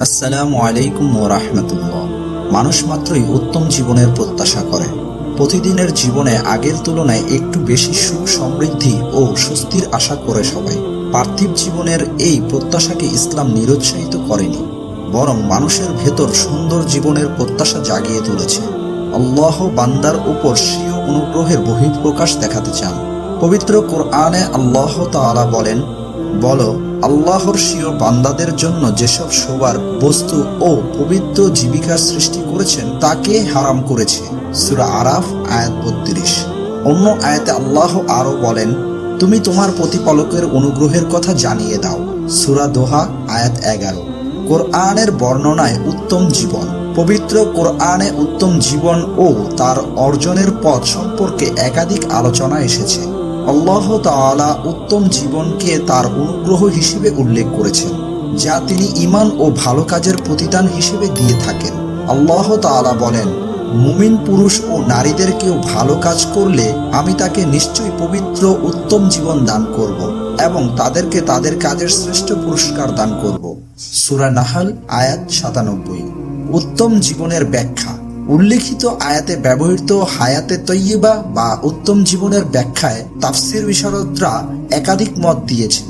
আসসালামু আলাইকুম ও রাহমাতুল্লাহ। মানুষ মাত্রই উত্তম জীবনের প্রত্যাশা করে। প্রতিদিনের জীবনে আগের তুলনায় একটু বেশি সুখ সমৃদ্ধি ও স্বস্তির আশা করে সবাই। পার্থিব জীবনের এই প্রত্যাশাকে ইসলাম নিরুৎসাহিত করেনি, বরং মানুষের ভেতর সুন্দর জীবনের প্রত্যাশা জাগিয়ে তুলেছে। আল্লাহ বান্দার উপর স্বীয় অনুগ্রহের বহিঃপ্রকাশ দেখাতে চান। পবিত্র কোরআনে আল্লাহ তাআলা বলেন বলো, আল্লাহর স্বীয় বান্দাদের জন্য যেসব শোবার বস্তু ও পবিত্র জীবিকার সৃষ্টি করেছেন, তাকে হারাম করেছে। সুরা আরাফ, আয়াত বত্রিশ। অন্য আয়াতে আল্লাহ আরও বলেন, তুমি তোমার প্রতিপালকের অনুগ্রহের কথা জানিয়ে দাও। সুরা দোহা, আয়াত এগারো। কোরআনের বর্ণনায় উত্তম জীবন। পবিত্র কোরআনে উত্তম জীবন ও তার অর্জনের পথ সম্পর্কে একাধিক আলোচনা এসেছে। আল্লাহ তাআলা উত্তম জীবনকে তার অনুগ্রহ হিসেবে উল্লেখ করেছেন, যা তিনি ইমান ও ভালো কাজের প্রতিদান হিসেবে দিয়ে থাকেন। আল্লাহ তাআলা বলেন, মুমিন পুরুষ ও নারীদেরকেও ভালো কাজ করলে আমি তাকে নিশ্চয়ই পবিত্র, উত্তম জীবন দান করব এবং তাদেরকে তাদের কাজের শ্রেষ্ঠ পুরস্কার দান করব। সূরা নাহাল, আয়াত সাতানব্বই। উত্তম জীবনের ব্যাখ্যা। উল্লেখিত আয়াতে ব্যবহৃত হায়াতে তৈয়বা বা উত্তম জীবনের ব্যাখ্যায় তাফসির বিশারদরা একাধিক মত দিয়েছেন।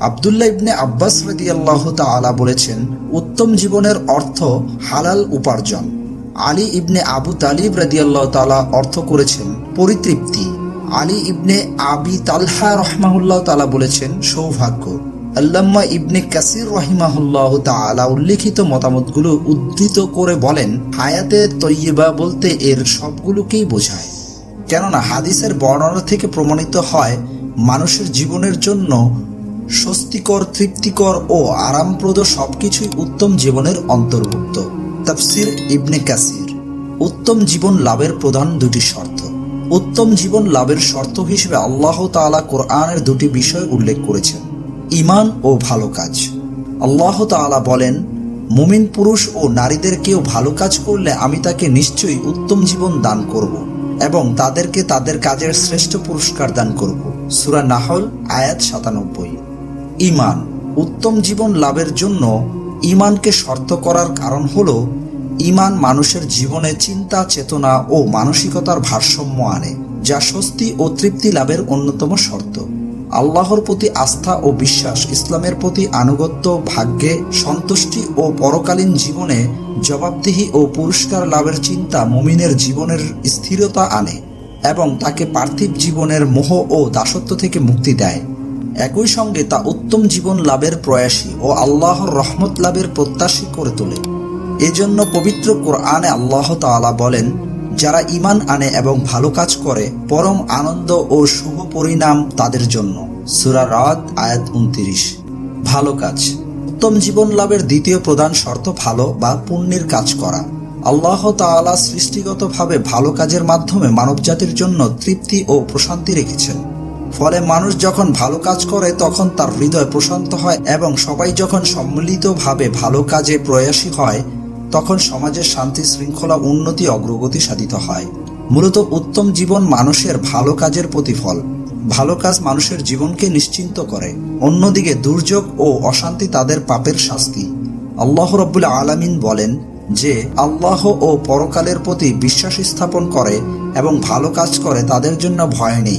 আবদুল্লাহ ইবনে আব্বাস রাদিয়াল্লাহ তাআলা বলেছেন, উত্তম জীবনের অর্থ হালাল উপার্জন। আলী ইবনে আবু তালিব রাদিয়াল্লাহ তাআলা অর্থ করেছেন পরিতৃপ্তি। আলী ইবনে আবি তালহা রহমাহুল্লাহ তাআলা বলেছেন সৌভাগ্য। আল্লাম্মা ইবনে কাসির রহিমাহুল্লাহ তাআলা উল্লেখিত মতামতগুলো উদ্ধৃত করে বলেন, হায়াতে তৈয়বা বলতে এর সবগুলোকেই বোঝায়। কেননা হাদিসের বর্ণনা থেকে প্রমাণিত হয়, মানুষের জীবনের জন্য স্বস্তিকর, তৃপ্তিকর ও আরামপ্রদ সবকিছুই উত্তম জীবনের অন্তর্ভুক্ত। তাফসির ইবনে কাসির, উত্তম জীবন লাভের প্রধান দুটি শর্ত। উত্তম জীবন লাভের শর্ত হিসেবে আল্লাহ তাআলা কোরআনের দুটি বিষয় উল্লেখ করেছেন। ইমান ও ভালো কাজ। আল্লাহ তাআলা বলেন, মুমিন পুরুষ ও নারীদেরকেও ভালো কাজ করলে আমি তাকে নিশ্চয়ই উত্তম জীবন দান করব এবং তাদেরকে তাদের কাজের শ্রেষ্ঠ পুরস্কার দান করব। সূরা নাহল, আয়াত সাতানব্বই। ইমান উত্তম জীবন লাভের জন্য ইমানকে শর্ত করার কারণ হল ইমান মানুষের জীবনে চিন্তা, চেতনা ও মানসিকতার ভারসাম্য আনে, যা স্বস্তি ও তৃপ্তি লাভের অন্যতম শর্ত। আল্লাহর প্রতি আস্থা ও বিশ্বাস, ইসলামের প্রতি আনুগত্য, ভাগ্যে সন্তুষ্টি ও পরকালীন জীবনে জবাবদিহি ও পুরস্কার লাভের চিন্তা মুমিনের জীবনের স্থিরতা আনে এবং তাকে পার্থিব জীবনের মোহ ও দাসত্ব থেকে মুক্তি দেয়। একই সঙ্গে তা উত্তম জীবন লাভের প্রয়াসী ও আল্লাহর রহমত লাভের প্রত্যাশী করে তোলে। এজন্য পবিত্র কোরআনে আল্লাহ তাআলা বলেন যারা ইমান আনে এবং ভালো কাজ করে, পরম আনন্দ ও শুভ পরিণাম তাদের জন্য। সুরা রাত, আয়াত উনত্রিশ। ভালো কাজ। উত্তম জীবন লাভের দ্বিতীয় প্রধান শর্ত ভালো বা পুণ্যের কাজ করা। আল্লাহ তাআলা সৃষ্টিগতভাবে ভালো কাজের মাধ্যমে মানবজাতির জন্য তৃপ্তি ও প্রশান্তি রেখেছেন। ফলে মানুষ যখন ভালো কাজ করে, তখন তার হৃদয় প্রশান্ত হয় এবং সবাই যখন সম্মিলিতভাবে ভালো কাজে প্রয়াসী হয় তখন সমাজের শান্তি শৃঙ্খলা উন্নতি অগ্রগতি সাধিত হয়। মূলত উত্তম জীবন মানুষের ভালো কাজের প্রতিফল। ভালো কাজ মানুষের জীবনকে নিশ্চিন্ত করে। অন্যদিকে দুর্যোগ ও অশান্তি তাদের পাপের শাস্তি। আল্লাহ রব্বুল আলামিন বলেন যে, আল্লাহ ও পরকালের প্রতি বিশ্বাস স্থাপন করে এবং ভালো কাজ করে তাদের জন্য ভয় নেই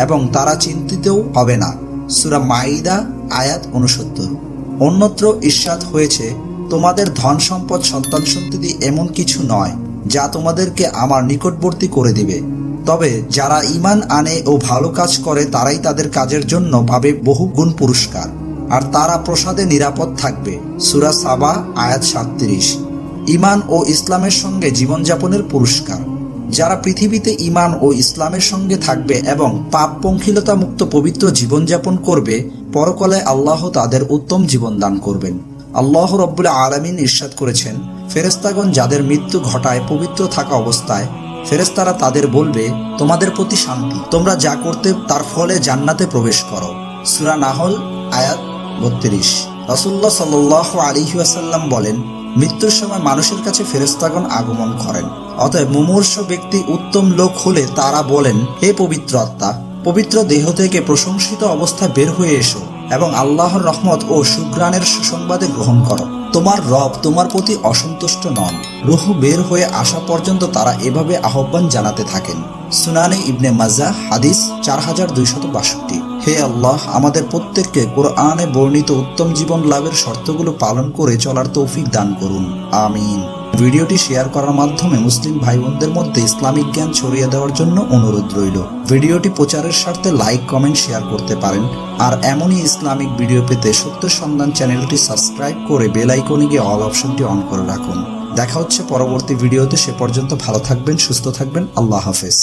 এবং তারা চিন্তিতও হবে না। সুরা মাইদা আয়াত উনসত্তর অন্যত্র ঈর্ষাদ হয়েছে তোমাদের ধন সম্পদ, সন্তান সন্ততি এমন কিছু নয় যা তোমাদেরকে আমার নিকটবর্তী করে দিবে। তবে যারা ইমান আনে ও ভালো কাজ করে, তারাই তাদের কাজের জন্য পাবে বহু গুণ পুরস্কার। আর তারা প্রসাদে নিরাপদ থাকবে। সুরা সাবা, আয়াত সাতত্রিশ। ইমান ও ইসলামের সঙ্গে জীবনযাপনের পুরস্কার। যারা পৃথিবীতে ইমান ও ইসলামের সঙ্গে থাকবে এবং পাপ পঙ্কিলতা মুক্ত পবিত্র জীবনযাপন করবে, পরকলে আল্লাহ তাদের উত্তম জীবন দান করবেন। আল্লাহ রব্বুল আলমিন ইরশাদ করেছেন ফেরেস্তাগণ যাদের মৃত্যু ঘটায় পবিত্র থাকা অবস্থায় ফেরেস্তারা তাদের বলবে, তোমাদের প্রতি শান্তি। তোমরা যা করতে, তার ফলে জান্নাতে প্রবেশ করো। সুরা নাহল, আয়াত বত্রিশ। রসুল্লাহ সাল্লাহ আলিহাসাল্লাম বলেন, মৃত্যুর সময় মানুষের কাছে ফেরেস্তাগণ আগমন করেন। অতএব মুমূর্ষ ব্যক্তি উত্তম লোক হলে তারা বলেন, হে পবিত্র আত্মা, পবিত্র দেহ থেকে প্রশংসিত অবস্থা বের হয়ে এসো। এবং আল্লাহর রহমত ও সুগ্রানের সুসংবাদে গ্রহণ করো। তোমার রব তোমার প্রতি অসন্তুষ্ট নন। রুহ বের হয়ে আসা পর্যন্ত তারা এভাবে আহ্বান জানাতে থাকেন। সুনানে ইবনে মাজা, হাদিস চার হাজার দুইশত বাষট্টি। হে আল্লাহ, আমাদের প্রত্যেককে কোরআনে বর্ণিত উত্তম জীবন লাভের শর্তগুলো পালন করে চলার তৌফিক দান করুন। আমিন। ভিডিওটি শেয়ার করার মাধ্যমে মুসলিম ভাই বোনদের মধ্যে ইসলামিক জ্ঞান ছড়িয়ে দেওয়ার জন্য অনুরোধ রইল। ভিডিওটি প্রচারের স্বার্থে লাইক, কমেন্ট, শেয়ার করতে পারেন। আর এমনই ইসলামিক ভিডিও পেতে সত্য সন্ধান চ্যানেলটি সাবস্ক্রাইব করে বেল আইকনে গিয়ে অল অপশনটি অন করে রাখুন। দেখা হচ্ছে পরবর্তী ভিডিওতে। সে পর্যন্ত ভালো থাকবেন, সুস্থ থাকবেন। আল্লাহ হাফেজ।